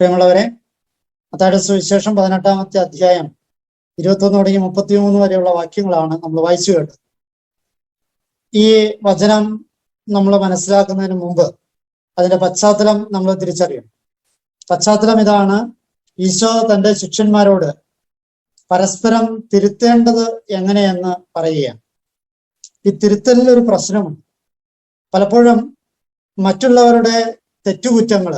പ്രിയമുള്ളവരെ അത്താഴ സുവിശേഷം പതിനെട്ടാമത്തെ അധ്യായം ഇരുപത്തൊന്ന് തുടങ്ങി മുപ്പത്തിമൂന്ന് വരെയുള്ള വാക്യങ്ങളാണ് നമ്മൾ വായിച്ചു കേട്ടത്. ഈ വചനം നമ്മൾ മനസ്സിലാക്കുന്നതിന് മുമ്പ് അതിന്റെ പശ്ചാത്തലം നമ്മൾ തിരിച്ചറിയണം. പശ്ചാത്തലം ഇതാണ് ഈശോ തന്റെ ശിഷ്യന്മാരോട് പരസ്പരം തിരുത്തേണ്ടത് എങ്ങനെയെന്ന് പറയുകയാണ്. ഈ തിരുത്തലിൽ ഒരു പ്രശ്നമുണ്ട്. പലപ്പോഴും മറ്റുള്ളവരുടെ തെറ്റുകുറ്റങ്ങൾ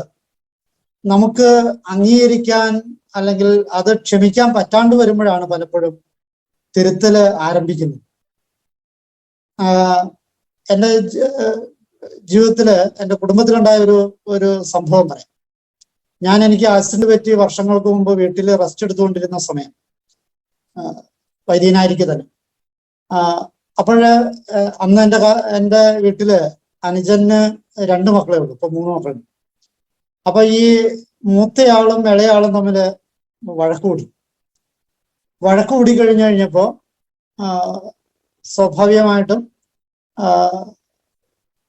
നമുക്ക് അംഗീകരിക്കാൻ അല്ലെങ്കിൽ അത് ക്ഷമിക്കാൻ പറ്റാണ്ട് വരുമ്പോഴാണ് പലപ്പോഴും തിരുത്തൽ ആരംഭിക്കുന്നത്. എന്റെ ജീവിതത്തിൽ എന്റെ കുടുംബത്തിലുണ്ടായ ഒരു ഒരു സംഭവം പറയാം. ഞാൻ എനിക്ക് ആക്സിഡന്റ് പറ്റി വർഷങ്ങൾക്ക് മുമ്പ് വീട്ടിൽ റെസ്റ്റ് എടുത്തുകൊണ്ടിരുന്ന സമയം. വൈദ്യനായിരിക്കു തന്നെ. അപ്പോഴ് അന്ന് എന്റെ എന്റെ വീട്ടിൽ അനുജന് രണ്ട് മക്കളേ ഉള്ളൂ. ഇപ്പൊ മൂന്ന് മക്കളുണ്ട്. അപ്പൊ ഈ മൂത്തയാളും ഇളയാളും തമ്മിൽ വഴക്കുകൂടി വഴക്കുകൂടി വഴക്ക് കൂടി കഴിഞ്ഞു കഴിഞ്ഞപ്പോ സ്വാഭാവികമായിട്ടും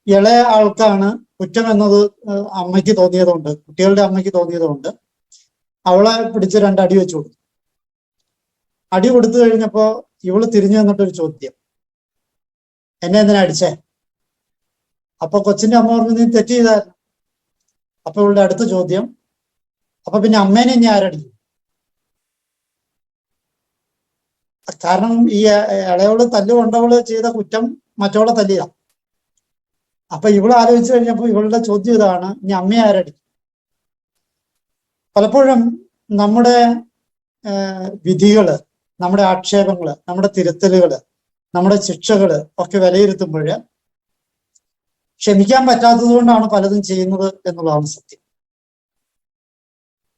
ഇളയ ആൾക്കാണ് കുറ്റം എന്നത് അമ്മയ്ക്ക് തോന്നിയതുകൊണ്ട് കുട്ടികളുടെ അമ്മയ്ക്ക് തോന്നിയതുകൊണ്ട് അവളെ പിടിച്ച് രണ്ടടി വെച്ചു കൊടുത്തു. അടി കൊടുത്തു കഴിഞ്ഞപ്പോ ഇവൾ തിരിഞ്ഞു വന്നിട്ടൊരു ചോദ്യം. എന്നെ എന്തിനാ അടിച്ചേ? അപ്പൊ കൊച്ചിന്റെ അമ്മ പറഞ്ഞു നീ തെറ്റ് ചെയ്തായിരുന്നു? അപ്പൊ ഇവളുടെ അടുത്ത ചോദ്യം. അപ്പൊ പിന്നെ അമ്മേനെ ഇനി ആരടിക്കും? കാരണം ഈ ഇളയവൾ തല്ലു കൊണ്ടവൾ ചെയ്ത കുറ്റം മറ്റോളെ തല്ലിയ അപ്പൊ ഇവൾ ആലോചിച്ചു കഴിഞ്ഞപ്പോ ഇവളുടെ ചോദ്യം ഇതാണ് ഇനി അമ്മയെ ആരടിക്കും? പലപ്പോഴും നമ്മുടെ വിധികൾ നമ്മുടെ ആക്ഷേപങ്ങൾ നമ്മുടെ തിരുത്തലുകൾ നമ്മുടെ ശിക്ഷകൾ ഒക്കെ വിലയിരുത്തുമ്പോൾ ക്ഷമിക്കാൻ പറ്റാത്തത് കൊണ്ടാണ് പലതും ചെയ്യുന്നത് എന്നുള്ളതാണ് സത്യം.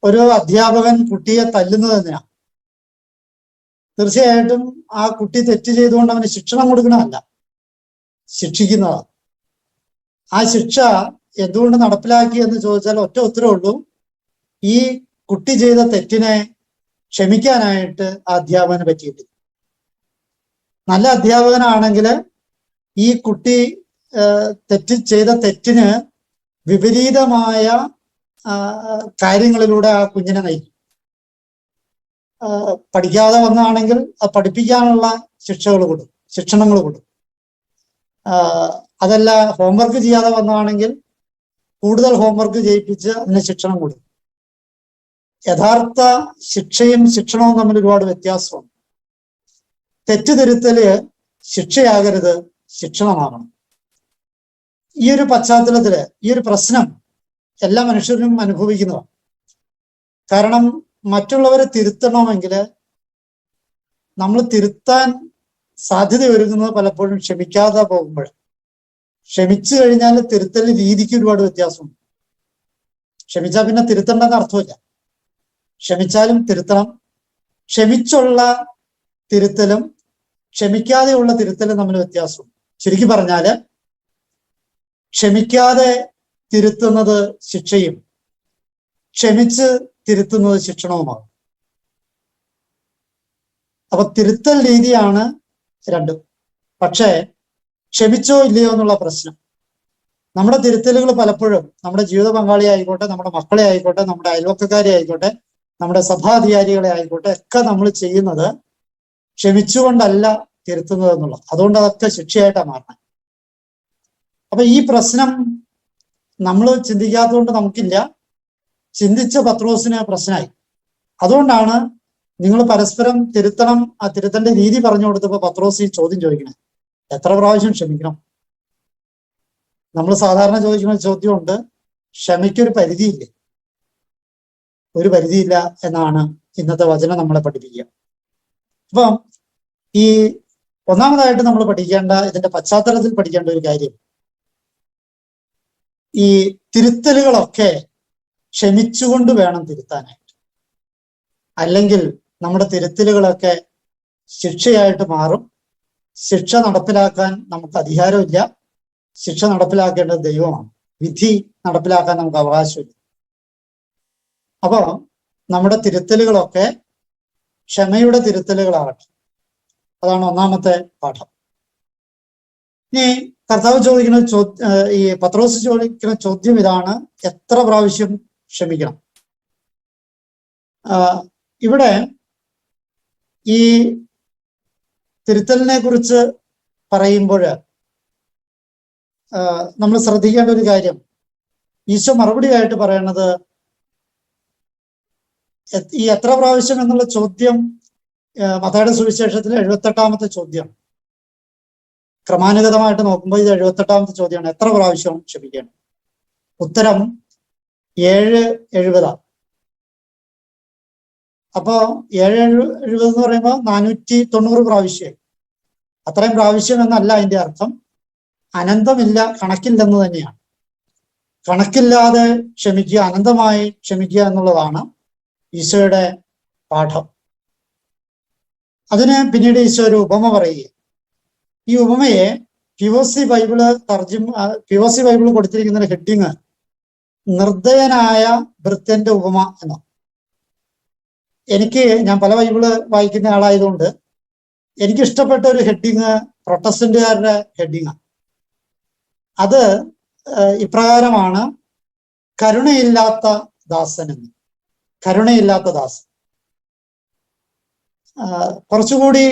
ഒരു അധ്യാപകൻ കുട്ടിയെ തല്ലുന്നത് എന്തിനാ? തീർച്ചയായിട്ടും ആ കുട്ടി തെറ്റ് ചെയ്തുകൊണ്ട് അവന് ശിക്ഷണം കൊടുക്കണമല്ല ശിക്ഷിക്കുന്നതാണ്. ആ ശിക്ഷ എന്തുകൊണ്ട് നടപ്പിലാക്കി എന്ന് ചോദിച്ചാൽ ഒറ്റ ഉത്തരവുള്ളൂ ഈ കുട്ടി ചെയ്ത തെറ്റിനെ ക്ഷമിക്കാനായിട്ട് ആ അധ്യാപകന് പറ്റിയിട്ടില്ല. നല്ല അധ്യാപകനാണെങ്കിൽ ഈ കുട്ടി തെറ്റ് ചെയ്ത തെറ്റിന് വിപരീതമായ കാര്യങ്ങളിലൂടെ ആ കുഞ്ഞിനെ നയിക്കും. പഠിക്കാതെ വന്നാണെങ്കിൽ അത് പഠിപ്പിക്കാനുള്ള ശിക്ഷകൾ കൊടുക്കും ശിക്ഷണങ്ങൾ കൊടുക്കും. അതല്ല ഹോംവർക്ക് ചെയ്യാതെ വന്നാണെങ്കിൽ കൂടുതൽ ഹോംവർക്ക് ചെയ്യിപ്പിച്ച് അതിന് ശിക്ഷണം കൊടുക്കും. യഥാർത്ഥ ശിക്ഷയും ശിക്ഷണവും തമ്മിൽ ഒരുപാട് വ്യത്യാസമുണ്ട്. തെറ്റ് തിരുത്തൽ ശിക്ഷയാകരുത് ശിക്ഷണമാകണം. ഈ ഒരു പശ്ചാത്തലത്തിൽ ഈ ഒരു പ്രശ്നം എല്ലാ മനുഷ്യരും അനുഭവിക്കുന്നതാണ് കാരണം മറ്റുള്ളവരെ തിരുത്തണമെങ്കിൽ നമ്മൾ തിരുത്താൻ സാധ്യത ഒരുങ്ങുന്നത് പലപ്പോഴും ക്ഷമിക്കാതെ പോകുമ്പോൾ. ക്ഷമിച്ചു കഴിഞ്ഞാൽ തിരുത്തൽ രീതിക്ക് ഒരുപാട് വ്യത്യാസമുണ്ട്. ക്ഷമിച്ചാൽ പിന്നെ തിരുത്തണ്ടെന്ന് അർത്ഥമില്ല. ക്ഷമിച്ചാലും തിരുത്തണം. ക്ഷമിച്ചുള്ള തിരുത്തലും ക്ഷമിക്കാതെയുള്ള തിരുത്തലും തമ്മിൽ വ്യത്യാസമുണ്ട്. ശരിക്കും പറഞ്ഞാൽ ക്ഷമിക്കാതെ തിരുത്തുന്നത് ശിക്ഷയും ക്ഷമിച്ച് തിരുത്തുന്നത് ശിക്ഷണവുമാകും അപ്പൊ തിരുത്തൽ രീതിയാണ് രണ്ടും. പക്ഷേ ക്ഷമിച്ചോ ഇല്ലയോ എന്നുള്ള പ്രശ്നം. നമ്മുടെ തിരുത്തലുകൾ പലപ്പോഴും നമ്മുടെ ജീവിത പങ്കാളി ആയിക്കോട്ടെ നമ്മുടെ മക്കളെ ആയിക്കോട്ടെ നമ്മുടെ അയൽവക്കക്കാരെ ആയിക്കോട്ടെ നമ്മുടെ സഭാധികാരികളെ ആയിക്കോട്ടെ ഒക്കെ നമ്മൾ ചെയ്യുന്നത് ക്ഷമിച്ചുകൊണ്ടല്ല തിരുത്തുന്നത് എന്നുള്ളത്. അതുകൊണ്ട് അതൊക്കെ ശിക്ഷയായിട്ടാണ് മാറണം അപ്പൊ ഈ പ്രശ്നം നമ്മൾ ചിന്തിക്കാത്തതുകൊണ്ട് നമുക്കില്ല. ചിന്തിച്ച പത്രോസിന് പ്രശ്നമായി അതുകൊണ്ടാണ് നിങ്ങൾ പരസ്പരം തിരുത്തണം ആ തിരുത്തന്റെ രീതി പറഞ്ഞു കൊടുത്തപ്പോ പത്രോസ് ഈ ചോദ്യം ചോദിക്കണേ. എത്ര പ്രാവശ്യം ക്ഷമിക്കണം? നമ്മൾ സാധാരണ ചോദിക്കുന്ന ചോദ്യമുണ്ട് ക്ഷമയ്ക്കൊരു പരിധിയില്ല? ഒരു പരിധിയില്ല എന്നാണ് ഇന്നത്തെ വചനം നമ്മളെ പഠിപ്പിക്കുക. അപ്പം ഈ ഒന്നാമതായിട്ട് നമ്മൾ പഠിക്കേണ്ട ഇതിന്റെ പശ്ചാത്തലത്തിൽ പഠിക്കേണ്ട ഒരു കാര്യം ഈ തിരുത്തലുകളൊക്കെ ക്ഷമിച്ചുകൊണ്ട് വേണം തിരുത്താനായിട്ട്. അല്ലെങ്കിൽ നമ്മുടെ തിരുത്തലുകളൊക്കെ ശിക്ഷയായിട്ട് മാറും. ശിക്ഷ നടപ്പിലാക്കാൻ നമുക്ക് അധികാരമില്ല. ശിക്ഷ നടപ്പിലാക്കേണ്ടത് ദൈവമാണ്. വിധി നടപ്പിലാക്കാൻ നമുക്ക് അവകാശമില്ല. അപ്പോ നമ്മുടെ തിരുത്തലുകളൊക്കെ ക്ഷമയുടെ തിരുത്തലുകളാകട്ടെ. അതാണ് ഒന്നാമത്തെ പാഠം. ഇനി കർത്താവ് ചോദിക്കുന്ന ചോദ്യ ഈ പത്രോസ് ചോദിക്കുന്ന ചോദ്യം ഇതാണ്. എത്ര പ്രാവശ്യം ക്ഷമിക്കണം? ഇവിടെ ഈ തിരുത്തലിനെ കുറിച്ച് പറയുമ്പോൾ നമ്മൾ ശ്രദ്ധിക്കേണ്ട ഒരു കാര്യം. ഈശോ മറുപടിയായിട്ട് പറയണത് ഈ എത്ര പ്രാവശ്യം എന്നുള്ള ചോദ്യം മതയുടെ സുവിശേഷത്തിലെ എഴുപത്തെട്ടാമത്തെ ചോദ്യം. ക്രമാനുഗതമായിട്ട് നോക്കുമ്പോൾ ഇത് എഴുപത്തെട്ടാമത്തെ ചോദ്യമാണ്. എത്ര പ്രാവശ്യം ക്ഷമിക്കണം ഉത്തരം ഏഴ് എഴുപതാണ് അപ്പോ ഏഴ് എഴു എഴുപത് എന്ന് പറയുമ്പോൾ നാനൂറ്റി തൊണ്ണൂറ് പ്രാവശ്യം അത്രയും പ്രാവശ്യം എന്നല്ല അതിന്റെ അർത്ഥം. അനന്തമില്ല കണക്കില്ലെന്ന് തന്നെയാണ്. കണക്കില്ലാതെ ക്ഷമിക്കുക അനന്തമായി ക്ഷമിക്കുക എന്നുള്ളതാണ് ഈശോയുടെ പാഠം. അതിന് പിന്നീട് ഈശോ ഒരു ഉപമ പറയുക ഈ ഉപമയെ പി ഒ സി ബൈബിൾ തർജിം പി ഒ സി ബൈബിൾ കൊടുത്തിരിക്കുന്ന ഹെഡിങ് നിർദ്ദയനായ ഭൃത്യന്റെ ഉപമ എന്ന. എനിക്ക് ഞാൻ പല ബൈബിൾ വായിക്കുന്ന ആളായതുകൊണ്ട് എനിക്ക് ഇഷ്ടപ്പെട്ട ഒരു ഹെഡിങ് പ്രൊട്ടസ്റ്റന്റുകാരുടെ ഹെഡിങ്. അത് ഇപ്രകാരമാണ് കരുണയില്ലാത്ത ദാസൻ എന്ന്. കരുണയില്ലാത്ത ദാസൻ. കുറച്ചുകൂടി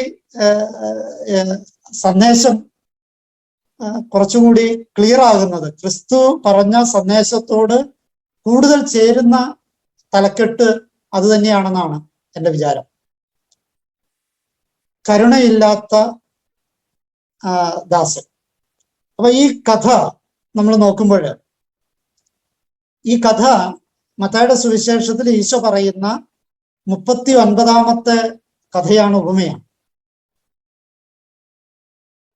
സന്ദേശം കുറച്ചുകൂടി ക്ലിയർ ആകുന്നത്. ക്രിസ്തു പറഞ്ഞ സന്ദേശത്തോട് കൂടുതൽ ചേരുന്ന തലക്കെട്ട് അത് തന്നെയാണെന്നാണ് എന്റെ വിചാരം. കരുണയില്ലാത്ത ദാസൻ. അപ്പൊ ഈ കഥ നമ്മൾ നോക്കുമ്പോൾ ഈ കഥ മത്തായുടെ സുവിശേഷത്തിൽ ഈശോ പറയുന്ന മുപ്പത്തി ഒൻപതാമത്തെ കഥയാണ് ഉപമയാണ്.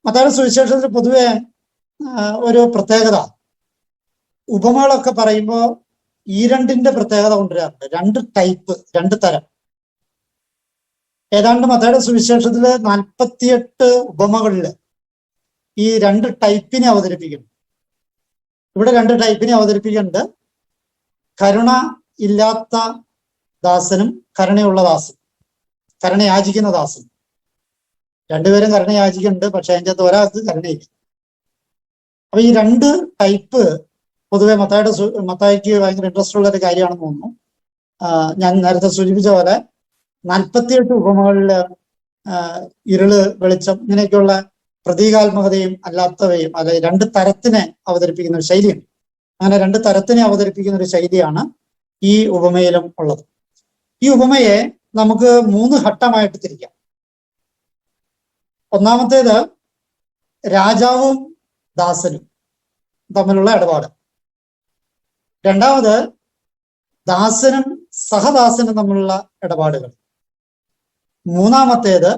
മത്തായുടെ സുവിശേഷത്തിൽ പൊതുവെ ഒരു പ്രത്യേകത. ഉപമകളൊക്കെ പറയുമ്പോൾ ഈ രണ്ടിന്റെ പ്രത്യേകത കൊണ്ടുവരാറുണ്ട് രണ്ട് ടൈപ്പ് രണ്ട് തരം. ഏതാണ്ട് മതയുടെ സുവിശേഷത്തിൽ നാൽപ്പത്തിയെട്ട് ഉപമകളിൽ ഈ രണ്ട് ടൈപ്പിനെ അവതരിപ്പിക്കുന്നു. ഇവിടെ രണ്ട് ടൈപ്പിനെ അവതരിപ്പിക്കുന്നുണ്ട്. കരുണ ഇല്ലാത്ത ദാസനും കരുണയുള്ള ദാസനും കരുണ ദാസനും. രണ്ടുപേരും കരുണ യാചിക്കുന്നുണ്ട് പക്ഷെ അതിന്റെ അകത്ത് ഒരാൾക്ക് കരുണയില്ല. അപ്പൊ ഈ രണ്ട് ടൈപ്പ് പൊതുവെ മത്തായുടെ മത്തായിക്ക് ഭയങ്കര ഇൻട്രസ്റ്റ് ഉള്ള ഒരു കാര്യമാണെന്ന് തോന്നുന്നു. ഞാൻ നേരത്തെ സൂചിപ്പിച്ച പോലെ നാൽപ്പത്തിയെട്ട് ഉപമകളിൽ ഇരുൾ വെളിച്ചം ഇങ്ങനെയൊക്കെയുള്ള പ്രതീകാത്മകതയും അല്ലാത്തവയും അല്ലെ രണ്ട് തരത്തിനെ അവതരിപ്പിക്കുന്ന ഒരു ശൈലിയുണ്ട്. അങ്ങനെ രണ്ട് തരത്തിനെ അവതരിപ്പിക്കുന്ന ഒരു ശൈലിയാണ് ഈ ഉപമയിലും ഉള്ളത്. ഈ ഉപമയെ നമുക്ക് മൂന്ന് ഘട്ടമായിട്ട് തിരിക്കാം. ഒന്നാമത്തേത് രാജാവും ദാസനും തമ്മിലുള്ള ഇടപാട്. രണ്ടാമത് ദാസനും സഹദാസനും തമ്മിലുള്ള ഇടപാടുകൾ. മൂന്നാമത്തേത്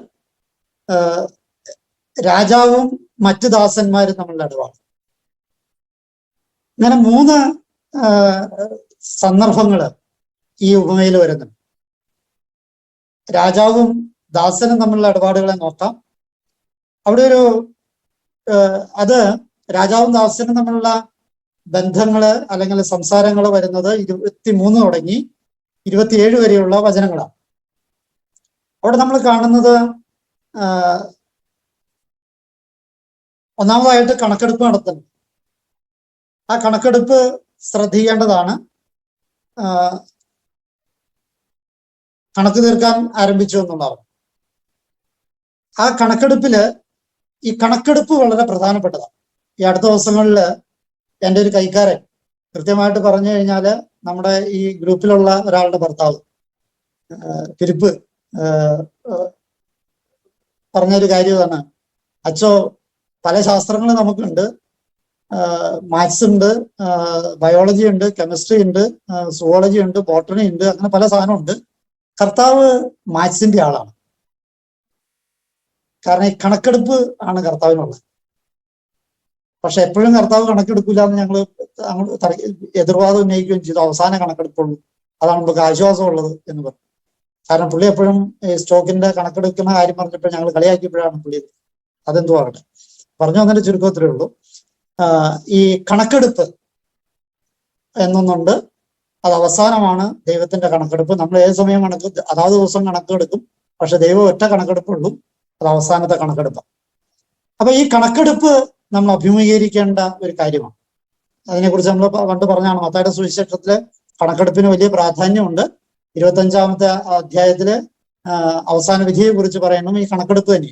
രാജാവും മറ്റു ദാസന്മാരും തമ്മിലുള്ള ഇടപാട്. ഇങ്ങനെ മൂന്ന് സന്ദർഭങ്ങൾ ഈ ഉപമയിൽ വരുന്നുണ്ട്. രാജാവും ദാസനും തമ്മിലുള്ള ഇടപാടുകളെ നോക്കാം. അവിടെ ഒരു അത് രാജാവും ദാസനും തമ്മിലുള്ള ബന്ധങ്ങൾ അല്ലെങ്കിൽ സംസാരങ്ങൾ വരുന്നത് ഇരുപത്തി മൂന്ന് തുടങ്ങി ഇരുപത്തിയേഴ് വരെയുള്ള വചനങ്ങളാണ്. അവിടെ നമ്മൾ കാണുന്നത് ഒന്നാമതായിട്ട് കണക്കെടുപ്പ് നടത്തുന്നു. ആ കണക്കെടുപ്പ് ശ്രദ്ധിക്കേണ്ടതാണ്. കണക്ക് തീർക്കാൻ ആരംഭിച്ചു എന്നുള്ളതാണ്. ആ കണക്കെടുപ്പിൽ ഈ കണക്കെടുപ്പ് വളരെ പ്രധാനപ്പെട്ടതാണ്. ഈ അടുത്ത ദിവസങ്ങളിൽ എന്റെ ഒരു കൈക്കാരൻ കൃത്യമായിട്ട് പറഞ്ഞു കഴിഞ്ഞാൽ നമ്മുടെ ഈ ഗ്രൂപ്പിലുള്ള ഒരാളുടെ ഭർത്താവ് തിരുപ്പ് പറഞ്ഞൊരു കാര്യമാണ് അച്ചോ പല ശാസ്ത്രങ്ങളും നമുക്കുണ്ട്. മാത്സ് ഉണ്ട് ബയോളജി ഉണ്ട് കെമിസ്ട്രി ഉണ്ട് സുവോളജി ഉണ്ട് ബോട്ടണി ഉണ്ട് അങ്ങനെ പല സാധനമുണ്ട്. കർത്താവ് മാത്സിന്റെ ആളാണ്. കാരണം ഈ കണക്കെടുപ്പ് ആണ് കർത്താവിനുള്ളത്. പക്ഷെ എപ്പോഴും കർത്താവ് കണക്കെടുക്കില്ല എന്ന് ഞങ്ങൾ എതിർവാദം ഉന്നയിക്കുകയും ചെയ്തു. അവസാന കണക്കെടുപ്പുള്ളൂ. അതാണ് നമുക്ക് ആശ്വാസമുള്ളത് എന്ന് പറഞ്ഞു. കാരണം പുള്ളി എപ്പോഴും സ്റ്റോക്കിന്റെ കണക്കെടുക്കുന്ന കാര്യം പറഞ്ഞപ്പോൾ ഞങ്ങൾ കളിയാക്കിയപ്പോഴാണ് പുള്ളി. അതെന്തോ ആകട്ടെ പറഞ്ഞു വന്നതിന്റെ ചുരുക്കത്തിലേ ഉള്ളൂ. ഈ കണക്കെടുപ്പ് എന്നൊന്നുണ്ട്. അത് അവസാനമാണ് ദൈവത്തിന്റെ കണക്കെടുപ്പ്. നമ്മൾ ഏത് സമയം കണക്ക് അതാത് ദിവസം കണക്കെടുക്കും. പക്ഷെ ദൈവം ഒറ്റ കണക്കെടുപ്പുള്ളൂ. അത് അവസാനത്തെ കണക്കെടുപ്പ്. അപ്പൊ ഈ കണക്കെടുപ്പ് നമ്മൾ അഭിമുഖീകരിക്കേണ്ട ഒരു കാര്യമാണ്. അതിനെക്കുറിച്ച് നമ്മൾ പണ്ട് പറഞ്ഞാണ് മത്തായുടെ സുവിശേഷത്തിൽ കണക്കെടുപ്പിന് വലിയ പ്രാധാന്യമുണ്ട്. ഇരുപത്തി അഞ്ചാമത്തെ അധ്യായത്തിൽ അവസാന വിധിയെ കുറിച്ച് പറയണം ഈ കണക്കെടുപ്പ് തന്നെ.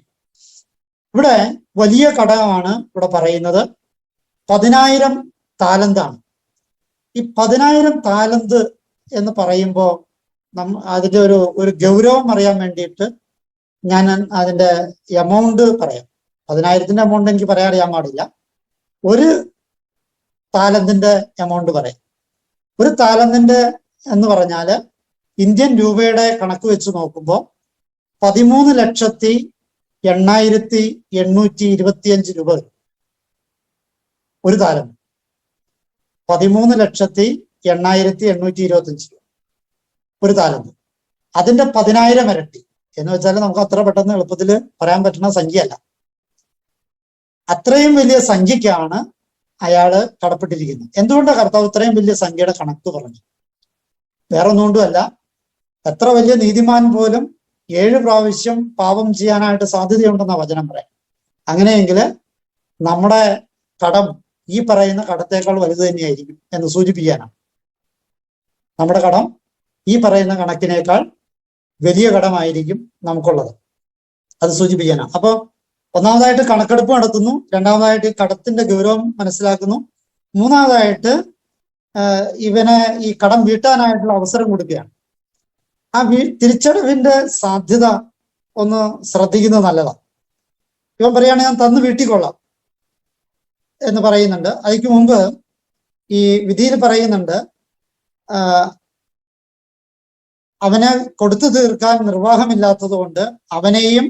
ഇവിടെ വലിയ ഘടകമാണ് ഇവിടെ പറയുന്നത്. പതിനായിരം താലന്താണ്. ഈ പതിനായിരം താലന്ത് എന്ന് പറയുമ്പോൾ നം അതിന്റെ ഒരു ഒരു ഗൗരവം അറിയാൻ വേണ്ടിയിട്ട് ഞാൻ അതിന്റെ എമൗണ്ട് പറയാം. പതിനായിരത്തിന്റെ എമൗണ്ട് എനിക്ക് പറയാൻ അറിയാൻ പാടില്ല. ഒരു താലന്തിന്റെ എമൗണ്ട് പറയാം. ഒരു താലന്തിന്റെ എന്ന് പറഞ്ഞാൽ ഇന്ത്യൻ രൂപയുടെ കണക്ക് വെച്ച് നോക്കുമ്പോൾ പതിമൂന്ന് ലക്ഷത്തി എണ്ണായിരത്തി എണ്ണൂറ്റി ഇരുപത്തിയഞ്ച് രൂപ വരും. ഒരു താലം പതിമൂന്ന് ലക്ഷത്തി എണ്ണായിരത്തി എണ്ണൂറ്റി ഇരുപത്തിയഞ്ച് രൂപ. ഒരു താലം അതിന്റെ പതിനായിരം ഇരട്ടി. എന്ന് വെച്ചാൽ നമുക്ക് അത്ര പെട്ടെന്ന് എളുപ്പത്തിൽ പറയാൻ പറ്റുന്ന സംഖ്യയല്ല. അത്രയും വലിയ സംഖ്യക്കാണ് അയാൾ കടപ്പെട്ടിരിക്കുന്നത്. എന്തുകൊണ്ടാണ് കർത്താവ് ഇത്രയും വലിയ സംഖ്യയുടെ കണക്ക് പറഞ്ഞു വേറെ ഒന്നുകൊണ്ടുമല്ല എത്ര വലിയ നീതിമാൻ പോലും ഏഴ് പ്രാവശ്യം പാപം ചെയ്യാനായിട്ട് സാധ്യതയുണ്ടെന്ന വചനം പറയാം അങ്ങനെയെങ്കിൽ നമ്മുടെ കടം ഈ പറയുന്ന കടത്തേക്കാൾ വലുത് തന്നെയായിരിക്കും എന്ന് സൂചിപ്പിക്കാനാണ്. നമ്മുടെ കടം ഈ പറയുന്ന കണക്കിനേക്കാൾ വലിയ കടമായിരിക്കും നമുക്കുള്ളത്. അത് സൂചിപ്പിക്കാനാണ് അപ്പൊ ഒന്നാമതായിട്ട് കണക്കെടുപ്പ് നടത്തുന്നു. രണ്ടാമതായിട്ട് കടത്തിന്റെ ഗൗരവം മനസ്സിലാക്കുന്നു. മൂന്നാമതായിട്ട് ഇവനെ ഈ കടം വീട്ടാനായിട്ടുള്ള അവസരം കൊടുക്കുകയാണ്. ആ വീ തിരിച്ചടവിന്റെ സാധ്യത ഒന്ന് ശ്രദ്ധിക്കുന്നത് നല്ലതാണ് ഇവൻ പറയാണ് ഞാൻ തന്നു വീട്ടിക്കൊള്ളാം എന്ന് പറയുന്നുണ്ട്. അതിക്ക് മുമ്പ് ഈ വിധിയിൽ പറയുന്നുണ്ട് അവന് കൊടുത്തു തീർക്കാൻ നിർവാഹമില്ലാത്തത് കൊണ്ട് അവനെയും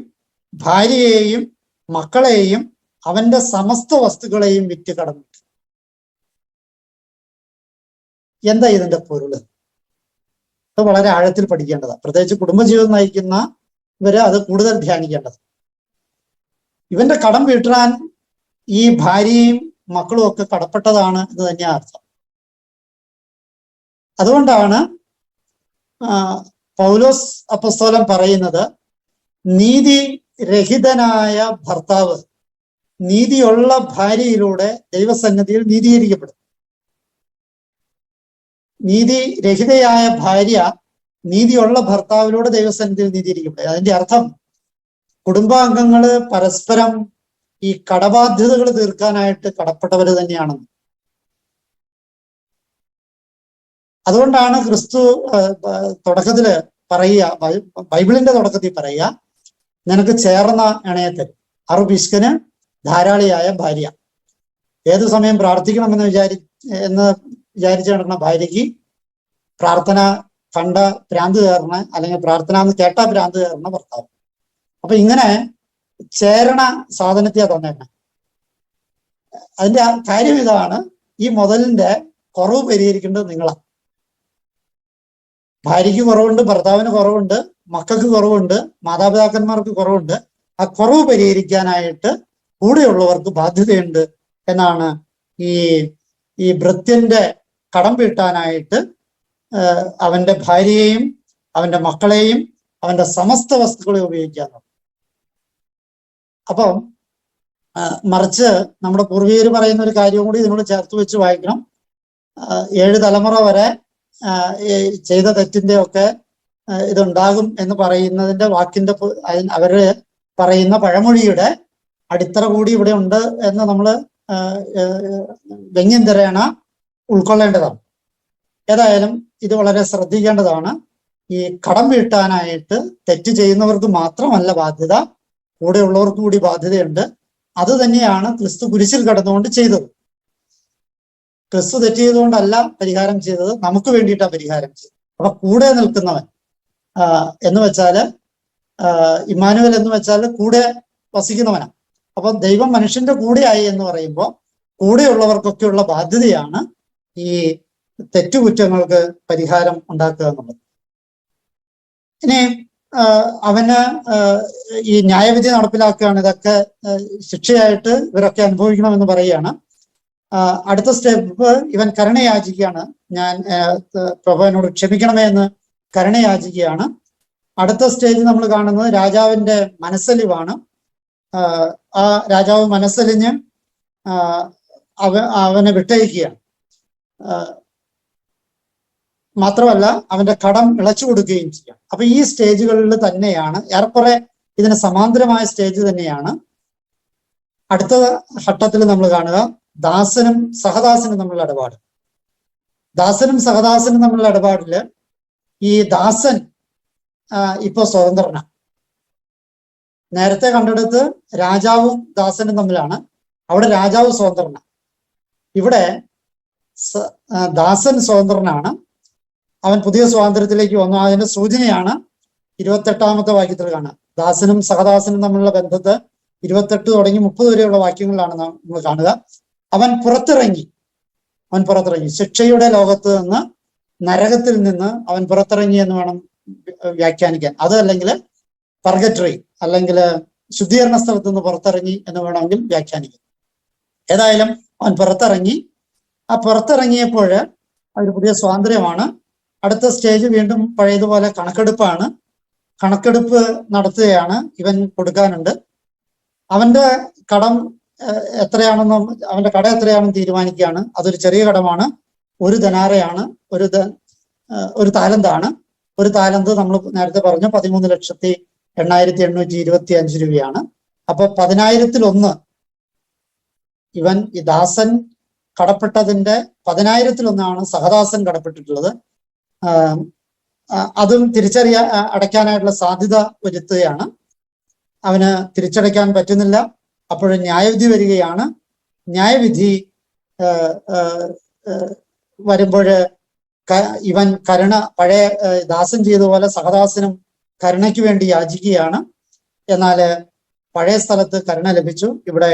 ഭാര്യയെയും മക്കളെയും അവന്റെ സമസ്ത വസ്തുക്കളെയും വിറ്റ് കടന്നു എന്താ ഇതിന്റെ പൊരുൾ അത് വളരെ ആഴത്തിൽ പഠിക്കേണ്ടതാണ്. പ്രത്യേകിച്ച് കുടുംബജീവിതം നയിക്കുന്ന ഇവർ അത് കൂടുതൽ ധ്യാനിക്കേണ്ടത് ഇവന്റെ കടം വീട്ടാൻ ഈ ഭാര്യയും മക്കളും ഒക്കെ കടപ്പെട്ടതാണ് എന്ന് തന്നെയാണ് അർത്ഥം. അതുകൊണ്ടാണ് പൗലോസ് അപ്പസ്തോലം പറയുന്നത് നീതി രഹിതനായ ഭർത്താവ് നീതിയുള്ള ഭാര്യയിലൂടെ ദൈവസന്നിധിയിൽ നീതീകരിക്കപ്പെടും. നീതി രഹിതയായ ഭാര്യ നീതിയുള്ള ഭർത്താവിലൂടെ ദൈവസന്നിധിയിൽ നീതിയിരിക്കപ്പെടും അതിന്റെ അർത്ഥം കുടുംബാംഗങ്ങൾ പരസ്പരം ഈ കടബാധ്യതകൾ തീർക്കാനായിട്ട് കടപ്പെട്ടവര് തന്നെയാണെന്ന്. അതുകൊണ്ടാണ് ക്രിസ്തു തുടക്കത്തിൽ പറയുക ബൈബിളിന്റെ തുടക്കത്തിൽ പറയുക നിനക്ക് ചേർന്ന ഇണയത്തിൽ അറുബിഷ്കന് ധാരാളിയായ ഭാര്യ. ഏതു സമയം പ്രാർത്ഥിക്കണമെന്ന് വിചാരി എന്ന് വിചാരിച്ചു നടക്കുന്ന ഭാര്യയ്ക്ക് പ്രാർത്ഥന കണ്ട ഭ്രാന്ത് കയറണ അല്ലെങ്കിൽ പ്രാർത്ഥന എന്ന് കേട്ട ഭ്രാന്ത് കയറണ ഭർത്താവ്. അപ്പൊ ഇങ്ങനെ ചേരണ സാധനത്തെയാ തന്നെ അതിന്റെ കാര്യം ഇതാണ് ഈ മുതലിന്റെ കുറവ് പരിഹരിക്കേണ്ടത് നിങ്ങളാ. ഭാര്യയ്ക്ക് കുറവുണ്ട് ഭർത്താവിന് കുറവുണ്ട് മക്കൾക്ക് കുറവുണ്ട് മാതാപിതാക്കന്മാർക്ക് കുറവുണ്ട്. ആ കുറവ് പരിഹരിക്കാനായിട്ട് കൂടെയുള്ളവർക്ക് ബാധ്യതയുണ്ട് എന്നാണ് ഈ ഈ ഭൃത്യന്റെ കടം വീട്ടാനായിട്ട് അവന്റെ ഭാര്യയെയും അവന്റെ മക്കളെയും അവന്റെ സമസ്ത വസ്തുക്കളെ ഉപയോഗിക്കാറുണ്ട്. അപ്പം മറിച്ച് നമ്മുടെ പൂർവികർ പറയുന്ന ഒരു കാര്യം കൂടി ഇതിനോട് ചേർത്ത് വെച്ച് വായിക്കണം. ഏഴ് തലമുറ വരെ ചെയ്ത തെറ്റിന്റെ ഒക്കെ ഇതുണ്ടാകും എന്ന് പറയുന്നതിന്റെ വാക്കിന്റെ അവർ പറയുന്ന പഴമൊഴിയുടെ അടിത്തറ കൂടി ഇവിടെ ഉണ്ട് എന്ന് നമ്മൾ വ്യംഗ്യം തരേണ ഉൾക്കൊള്ളേണ്ടതാണ്. ഏതായാലും ഇത് വളരെ ശ്രദ്ധിക്കേണ്ടതാണ്. ഈ കടം വീട്ടാനായിട്ട് തെറ്റ് ചെയ്യുന്നവർക്ക് മാത്രമല്ല ബാധ്യത കൂടെയുള്ളവർക്കും കൂടി ബാധ്യതയുണ്ട്. അത് തന്നെയാണ് ക്രിസ്തു കുരിശിൽ കടന്നുകൊണ്ട് ചെയ്തത്. ക്രിസ്തു തെറ്റിയതുകൊണ്ടല്ല പരിഹാരം ചെയ്തത്. നമുക്ക് വേണ്ടിയിട്ടാണ് പരിഹാരം ചെയ്തത്. അപ്പൊ കൂടെ നിൽക്കുന്നവൻ എന്ന് വെച്ചാൽ ഇമ്മാനുവൽ എന്ന് വെച്ചാൽ കൂടെ വസിക്കുന്നവനാണ് അപ്പൊ ദൈവം മനുഷ്യന്റെ കൂടെയായി എന്ന് പറയുമ്പോൾ കൂടെയുള്ളവർക്കൊക്കെയുള്ള ബാധ്യതയാണ് ഈ തെറ്റുകുറ്റങ്ങൾക്ക് പരിഹാരം ഉണ്ടാക്കുക എന്നുള്ളത്. ഇനി അവന് ഈ ന്യായവിധി നടപ്പിലാക്കുകയാണ്. ഇതൊക്കെ ശിക്ഷയായിട്ട് ഇവരൊക്കെ അനുഭവിക്കണമെന്ന് പറയുകയാണ്. അടുത്ത സ്റ്റെപ്പ് ഇവൻ കരുണയാചിക്കുകയാണ്. ഞാൻ പ്രഭവനോട് ക്ഷമിക്കണമേ എന്ന് കരുണയാചിക്കുകയാണ്. അടുത്ത സ്റ്റേജ് നമ്മൾ കാണുന്നത് രാജാവിന്റെ മനസ്സലിവാണ്. ആ രാജാവ് മനസ്സലിഞ്ഞ് അവ അവനെ വിട്ടയക്കുകയാണ്. മാത്രമല്ല അവന്റെ കടം ഇളച്ചു കൊടുക്കുകയും ചെയ്യാം. അപ്പൊ ഈ സ്റ്റേജുകളിൽ തന്നെയാണ് ഏറെക്കുറെ ഇതിന് സമാന്തരമായ സ്റ്റേജ് തന്നെയാണ്. അടുത്ത ഘട്ടത്തിൽ നമ്മൾ കാണുക ദാസനും സഹദാസനും തമ്മിലുള്ള ഇടപാട്. ദാസനും സഹദാസനും തമ്മിലുള്ള ഇടപാടിൽ ഈ ദാസൻ ഇപ്പൊ സ്വതന്ത്രനാണ് നേരത്തെ കണ്ടെടുത്ത് രാജാവും ദാസനും തമ്മിലാണ്. അവിടെ രാജാവ് സ്വതന്ത്രനാണ് ഇവിടെ ദാസൻ സ്വതന്ത്രനാണ്. അവൻ പുതിയ സ്വാതന്ത്ര്യത്തിലേക്ക് വന്നു. അതിന്റെ സൂചനയാണ് ഇരുപത്തെട്ടാമത്തെ വാക്യത്തിൽ കാണുക. ദാസനും സഹദാസനും തമ്മിലുള്ള ബന്ധത്തെ ഇരുപത്തെട്ട് തുടങ്ങി മുപ്പത് വരെയുള്ള വാക്യങ്ങളിലാണ് നമ്മൾ കാണുക. അവൻ പുറത്തിറങ്ങി. അവൻ പുറത്തിറങ്ങി. ശിക്ഷയുടെ ലോകത്ത് നിന്ന് നരകത്തിൽ നിന്ന് അവൻ പുറത്തിറങ്ങി എന്ന് വേണം വ്യാഖ്യാനിക്കാൻ. അത് അല്ലെങ്കിൽ പർഗറ്ററി അല്ലെങ്കിൽ ശുദ്ധീകരണ സ്ഥലത്ത് നിന്ന് പുറത്തിറങ്ങി എന്ന് വേണമെങ്കിൽ വ്യാഖ്യാനിക്കാം. ഏതായാലും അവൻ പുറത്തിറങ്ങി. ആ പുറത്തിറങ്ങിയപ്പോൾ ഒരു പുതിയ സ്വാതന്ത്ര്യമാണ്. അടുത്ത സ്റ്റേജ് വീണ്ടും പഴയതുപോലെ കണക്കെടുപ്പാണ്. കണക്കെടുപ്പ് നടത്തുകയാണ് ഇവൻ കൊടുക്കാനുണ്ട്. അവന്റെ കടം എത്രയാണെന്നും അവന്റെ കട എത്രയാണെന്ന് തീരുമാനിക്കുകയാണ്. അതൊരു ചെറിയ കടമാണ്. ഒരു ധനാറയാണ് ഒരു ഒരു താലന്താണ്. ഒരു താലന്ത് നമ്മൾ നേരത്തെ പറഞ്ഞു പതിമൂന്ന് ലക്ഷത്തി എണ്ണായിരത്തി എണ്ണൂറ്റി ഇരുപത്തി അഞ്ച് രൂപയാണ്. അപ്പൊ പതിനായിരത്തിൽ ഒന്ന് ഇവൻ ഈ ദാസൻ കടപ്പെട്ടതിന്റെ പതിനായിരത്തിൽ ഒന്നാണ് സഹദാസൻ കടപ്പെട്ടിട്ടുള്ളത്. അതും തിരിച്ചറിയാ ആ, അടയ്ക്കാനായിട്ടുള്ള സാധ്യത വരുത്തുകയാണ്. അവന് തിരിച്ചടയ്ക്കാൻ പറ്റുന്നില്ല. അപ്പോഴും ന്യായവിധി വരികയാണ്. ന്യായവിധി വരുമ്പോൾ ഇവൻ കരുണ പഴയ ദാസൻ ചെയ്ത പോലെ സഹദാസനും കരുണയ്ക്ക് വേണ്ടി യാചിക്കുകയാണ്. എന്നാൽ പഴയ സ്ഥലത്ത് കരുണ ലഭിച്ചു. ഇവിടെ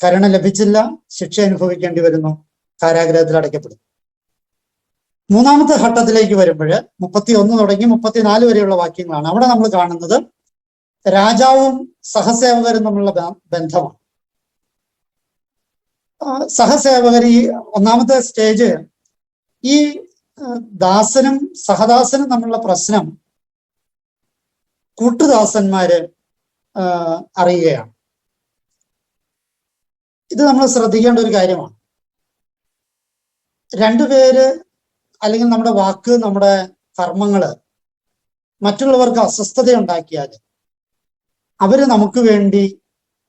കരുണ ലഭിച്ചില്ല. ശിക്ഷ അനുഭവിക്കേണ്ടി വരുന്നു. കാരാഗ്രഹത്തിൽ അടയ്ക്കപ്പെടും. മൂന്നാമത്തെ ഘട്ടത്തിലേക്ക് വരുമ്പോൾ മുപ്പത്തി ഒന്ന് തുടങ്ങി മുപ്പത്തിനാല് വരെയുള്ള വാക്യങ്ങളാണ് അവിടെ നമ്മൾ കാണുന്നത്. രാജാവും സഹസേവകരും തമ്മിലുള്ള ബന്ധമാണ്. സഹസേവകർ ഈ ഒന്നാമത്തെ സ്റ്റേജ് ഈ ദാസനും സഹദാസനും തമ്മിലുള്ള പ്രശ്നം കൂട്ടുദാസന്മാര് അറിയുകയാണ്. ഇത് നമ്മൾ ശ്രദ്ധിക്കേണ്ട ഒരു കാര്യമാണ്. രണ്ടുപേര് അല്ലെങ്കിൽ നമ്മുടെ വാക്ക് നമ്മുടെ കർമ്മങ്ങൾ മറ്റുള്ളവർക്ക് അസ്വസ്ഥത ഉണ്ടാക്കിയാൽ അവർ നമുക്ക് വേണ്ടി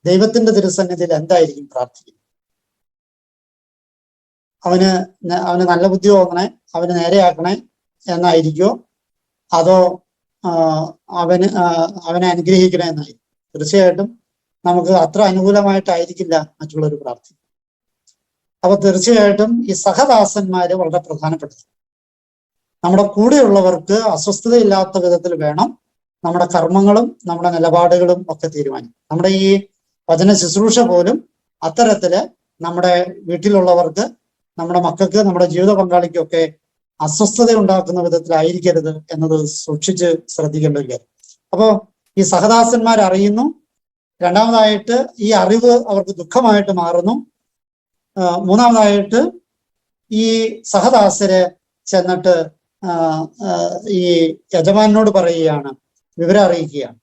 ദൈവത്തിന്റെ തിരുസന്നിധിയിൽ എന്തായിരിക്കും പ്രാർത്ഥിക്കുന്നത്? അവന് അവന് നല്ല ബുദ്ധി തോന്നണേ അവന് നേരെയാക്കണേ എന്നായിരിക്കോ? അതോ അവന് അവനെ അനുഗ്രഹിക്കണേ എന്നായിരിക്കും? തീർച്ചയായിട്ടും നമുക്ക് അത്ര അനുകൂലമായിട്ടായിരിക്കില്ല മറ്റുള്ളവർ പ്രാർത്ഥന അപ്പൊ തീർച്ചയായിട്ടും ഈ സഹദാസന്മാര് വളരെ പ്രധാനപ്പെട്ടത്. നമ്മുടെ കൂടെയുള്ളവർക്ക് അസ്വസ്ഥതയില്ലാത്ത വിധത്തിൽ വേണം നമ്മുടെ കർമ്മങ്ങളും നമ്മുടെ നിലപാടുകളും ഒക്കെ തീരുമാനിക്കും. നമ്മുടെ ഈ വചന ശുശ്രൂഷ പോലും അത്തരത്തിൽ നമ്മുടെ വീട്ടിലുള്ളവർക്ക് നമ്മുടെ മക്കൾക്ക് നമ്മുടെ ജീവിത പങ്കാളിക്കൊക്കെ അസ്വസ്ഥത ഉണ്ടാക്കുന്ന വിധത്തിലായിരിക്കരുത് എന്നത് സൂക്ഷിച്ച് ശ്രദ്ധിക്കേണ്ട ഒരു കാര്യം. അപ്പോ ഈ സഹദാസന്മാർ അറിയുന്നു രണ്ടാമതായിട്ട് ഈ അറിവ് അവർക്ക് ദുഃഖമായിട്ട് മാറുന്നു. മൂന്നാമതായിട്ട് ഈ സഹദാസര് ചെന്നിട്ട് ഈ യജമാനോട് പറയുകയാണ് വിവരം അറിയിക്കുകയാണ്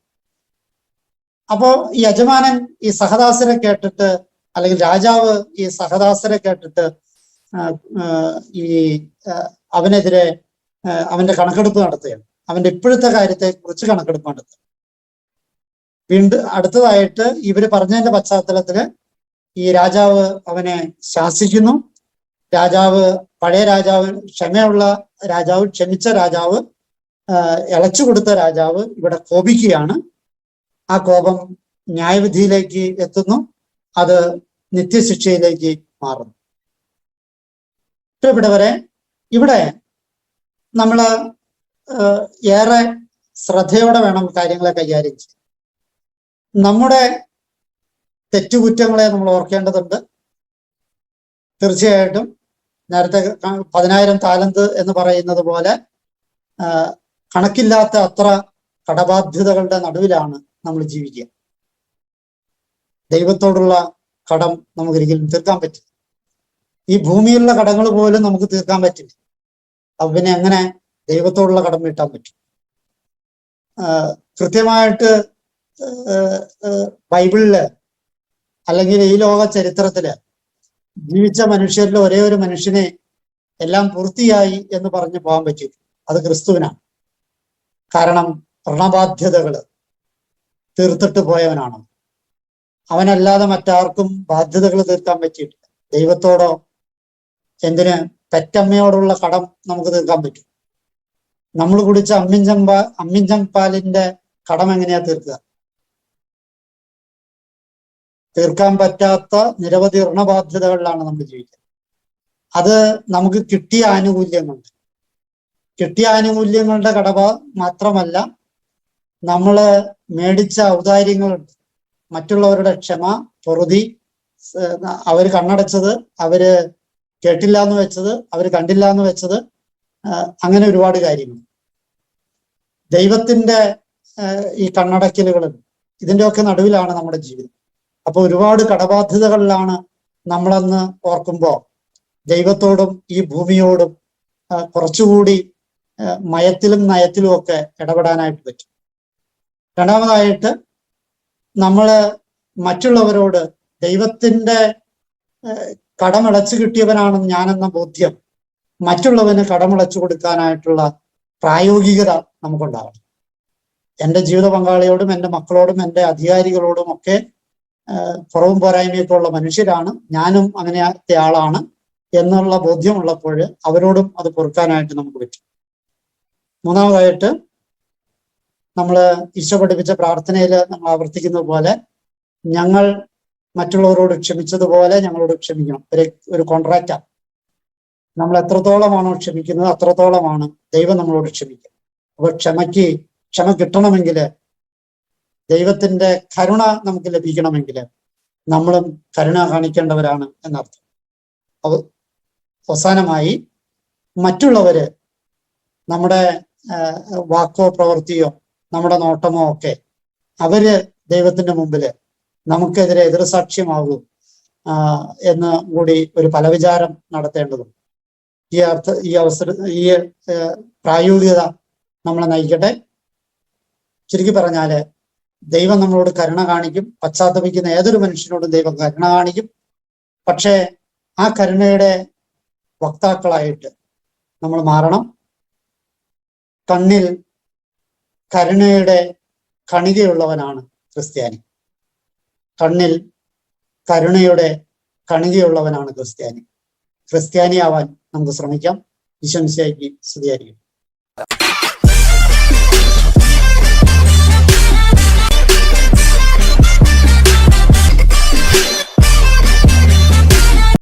അപ്പോ യജമാനൻ ഈ സഹദാസരെ കേട്ടിട്ട് അല്ലെങ്കിൽ രാജാവ് ഈ സഹദാസരെ കേട്ടിട്ട് ഈ അവനെതിരെ അവന്റെ കണക്കെടുപ്പ് നടത്തുകയാണ്. അവന്റെ ഇപ്പോഴത്തെ കാര്യത്തെ കുറിച്ച് കണക്കെടുപ്പ് നടത്തുക. വീണ്ടും അടുത്തതായിട്ട് ഇവർ പറഞ്ഞതിന്റെ പശ്ചാത്തലത്തിൽ ഈ രാജാവ് അവനെ ശാസിക്കുന്നു. രാജാവ് പഴയ രാജാവ് ക്ഷമയുള്ള രാജാവ് ക്ഷമിച്ച രാജാവ് ഇളച്ചു കൊടുത്ത രാജാവ് ഇവിടെ കോപിക്കുകയാണ്. ആ കോപം ന്യായവിധിയിലേക്ക് എത്തുന്നു. അത് നിത്യശിക്ഷയിലേക്ക് മാറുന്നു. ഇവിടെ വരെ ഇവിടെ നമ്മൾ ഏറെ ശ്രദ്ധയോടെ വേണം കാര്യങ്ങളെ കൈകാര്യം ചെയ്യാൻ. നമ്മുടെ തെറ്റുകുറ്റങ്ങളെ നമ്മൾ ഓർക്കേണ്ടതുണ്ട്. തീർച്ചയായിട്ടും നേരത്തെ പതിനായിരം താലന്ത് എന്ന് പറയുന്നത് പോലെ കണക്കില്ലാത്ത അത്ര കടബാധ്യതകളുടെ നടുവിലാണ് നമ്മൾ ജീവിക്കുക. ദൈവത്തോടുള്ള കടം നമുക്ക് ഒരിക്കലും തീർക്കാൻ പറ്റില്ല. ഈ ഭൂമിയിലുള്ള കടങ്ങൾ പോലും നമുക്ക് തീർക്കാൻ പറ്റില്ല. അപ്പൊ പിന്നെ എങ്ങനെ ദൈവത്തോടുള്ള കടം വീട്ടാൻ പറ്റും? കൃത്യമായിട്ട് ബൈബിളിൽ അല്ലെങ്കിൽ ഈ ലോക ചരിത്രത്തിൽ ജീവിച്ച മനുഷ്യരിൽ ഒരേ ഒരു മനുഷ്യനെ എല്ലാം പൂർത്തിയായി എന്ന് പറഞ്ഞു പോകാൻ പറ്റും അത് ക്രിസ്തുവിനാണ്. കാരണം പ്രണബാധ്യതകൾ തീർത്തിട്ട് പോയവനാണ്. അവനല്ലാതെ മറ്റാർക്കും ബാധ്യതകൾ തീർക്കാൻ പറ്റിയിട്ടില്ല. ദൈവത്തോടോ എന്തിന് പെറ്റമ്മയോടുള്ള കടം നമുക്ക് തീർക്കാൻ പറ്റും. നമ്മൾ കുടിച്ച അമ്മിഞ്ചമ്പാ അമ്മിഞ്ചമ്പാലിന്റെ അമ്മിഞ്ചം കടം എങ്ങനെയാ തീർക്കുക? തീർക്കാൻ പറ്റാത്ത നിരവധി ഋണബാധ്യതകളിലാണ് നമ്മൾ ജീവിക്കുന്നത് അത് നമുക്ക് കിട്ടിയ ആനുകൂല്യങ്ങളുണ്ട്. കിട്ടിയ ആനുകൂല്യങ്ങളുടെ കടവ മാത്രമല്ല നമ്മൾ മേടിച്ച ഔദാര്യങ്ങളുണ്ട് മറ്റുള്ളവരുടെ ക്ഷമ പൊറുതി അവർ കണ്ണടച്ചത് അവർ കേട്ടില്ല എന്ന് വെച്ചത് അവർ കണ്ടില്ല എന്ന് വെച്ചത് അങ്ങനെ ഒരുപാട് കാര്യങ്ങൾ. ദൈവത്തിന്റെ ഈ കണ്ണടക്കലുകളും ഇതിന്റെയൊക്കെ നടുവിലാണ് നമ്മുടെ ജീവിതം. അപ്പൊ ഒരുപാട് കടബാധ്യതകളിലാണ് നമ്മളന്ന് ഓർക്കുമ്പോൾ ദൈവത്തോടും ഈ ഭൂമിയോടും കുറച്ചുകൂടി മയത്തിലും നയത്തിലും ഒക്കെ ഇടപെടാനായിട്ട് പറ്റും. രണ്ടാമതായിട്ട് നമ്മൾ മറ്റുള്ളവരോട് ദൈവത്തിന്റെ കടമടച്ചു കിട്ടിയവനാണ് ഞാനെന്ന ബോധ്യം മറ്റുള്ളവന് കടമടച്ചു കൊടുക്കാനായിട്ടുള്ള പ്രായോഗികത നമുക്കുണ്ടാവണം. എന്റെ ജീവിത പങ്കാളിയോടും എന്റെ മക്കളോടും എന്റെ അധികാരികളോടും ഒക്കെ കുറവും പോരായ്മയൊക്കെ ഉള്ള മനുഷ്യരാണ്. ഞാനും അങ്ങനത്തെ ആളാണ് എന്നുള്ള ബോധ്യമുള്ളപ്പോൾ അവരോടും അത് പൊറുക്കാനായിട്ട് നമുക്ക് പറ്റും. മൂന്നാമതായിട്ട് നമ്മൾ ഈശോ പഠിപ്പിച്ച പ്രാർത്ഥനയിൽ നമ്മൾ ആവർത്തിക്കുന്നത് പോലെ ഞങ്ങൾ മറ്റുള്ളവരോട് ക്ഷമിച്ചതുപോലെ ഞങ്ങളോട് ക്ഷമിക്കണം. ഒരു ഒരു കോൺട്രാക്റ്റാണ് നമ്മൾ എത്രത്തോളമാണോ ക്ഷമിക്കുന്നത് അത്രത്തോളമാണ് ദൈവം നമ്മളോട് ക്ഷമിക്കുക അപ്പൊ ക്ഷമയ്ക്ക് ക്ഷമ കിട്ടണമെങ്കിൽ ദൈവത്തിന്റെ കരുണ നമുക്ക് ലഭിക്കണമെങ്കിൽ നമ്മളും കരുണ കാണിക്കേണ്ടവരാണ് എന്നർത്ഥം. അവസാനമായി മറ്റുള്ളവര് നമ്മുടെ വാക്കോ പ്രവൃത്തിയോ നമ്മുടെ നോട്ടമോ ഒക്കെ അവർ ദൈവത്തിന്റെ മുമ്പിൽ നമുക്കെതിരെ എതിർസാക്ഷ്യമാകും എന്ന് കൂടി ഒരു പലവിചാരം നടത്തേണ്ടതും ഈ അർത്ഥ ഈ അവസര ഈ പ്രായോഗികത നമ്മളെ നയിക്കട്ടെ. ചുരുക്കി പറഞ്ഞാൽ ദൈവം നമ്മളോട് കരുണ കാണിക്കും പശ്ചാത്തപിക്കുന്ന ഏതൊരു മനുഷ്യനോടും ദൈവം കരുണ കാണിക്കും. പക്ഷേ ആ കരുണയുടെ വക്താക്കളായിട്ട് നമ്മൾ മാറണം. കണ്ണിൽ കരുണയുടെ കണികയുള്ളവനാണ് ക്രിസ്ത്യാനി. കണ്ണിൽ കരുണയുടെ കണികയുള്ളവനാണ് ക്രിസ്ത്യാനി. ക്രിസ്ത്യാനിയാവാൻ നമുക്ക് ശ്രമിക്കാം. വിശംസയാക്കി സ്തുതിയായിരിക്കും